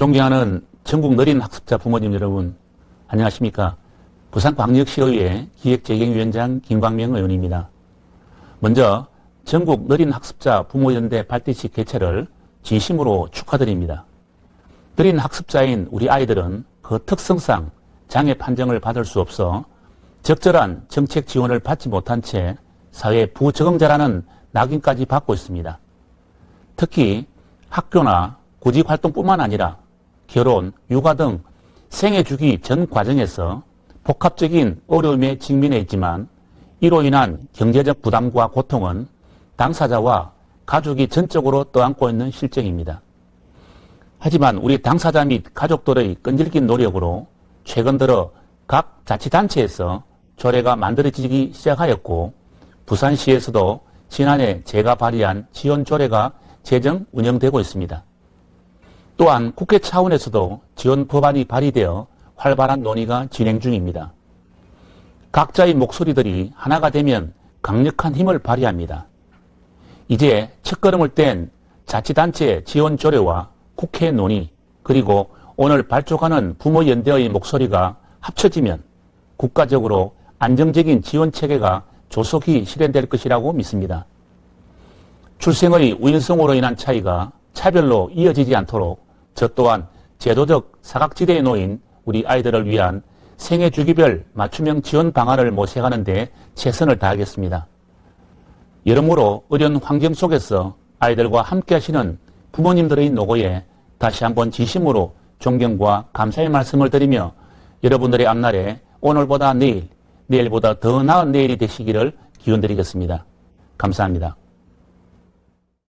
존경하는 전국 느린 학습자 부모님 여러분, 안녕하십니까. 부산광역시의회 기획재경위원장 김광명 의원입니다. 먼저 전국 느린 학습자 부모연대 발대식 개최를 진심으로 축하드립니다. 느린 학습자인 우리 아이들은 그 특성상 장애 판정을 받을 수 없어 적절한 정책 지원을 받지 못한 채 사회 부적응자라는 낙인까지 받고 있습니다. 특히 학교나 구직 활동뿐만 아니라 결혼, 육아 등 생애 주기 전 과정에서 복합적인 어려움에 직면해 있지만 이로 인한 경제적 부담과 고통은 당사자와 가족이 전적으로 떠안고 있는 실정입니다. 하지만 우리 당사자 및 가족들의 끈질긴 노력으로 최근 들어 각 자치단체에서 조례가 만들어지기 시작하였고 부산시에서도 지난해 제가 발의한 지원 조례가 제정 운영되고 있습니다. 또한 국회 차원에서도 지원 법안이 발의되어 활발한 논의가 진행 중입니다. 각자의 목소리들이 하나가 되면 강력한 힘을 발휘합니다. 이제 첫걸음을 뗀 자치단체 지원 조례와 국회 논의 그리고 오늘 발족하는 부모연대의 목소리가 합쳐지면 국가적으로 안정적인 지원 체계가 조속히 실현될 것이라고 믿습니다. 출생의 우연성으로 인한 차이가 차별로 이어지지 않도록 저 또한 제도적 사각지대에 놓인 우리 아이들을 위한 생애 주기별 맞춤형 지원 방안을 모색하는 데 최선을 다하겠습니다. 여러모로 어려운 환경 속에서 아이들과 함께 하시는 부모님들의 노고에 다시 한번 진심으로 존경과 감사의 말씀을 드리며 여러분들의 앞날에 오늘보다 내일, 내일보다 더 나은 내일이 되시기를 기원드리겠습니다. 감사합니다.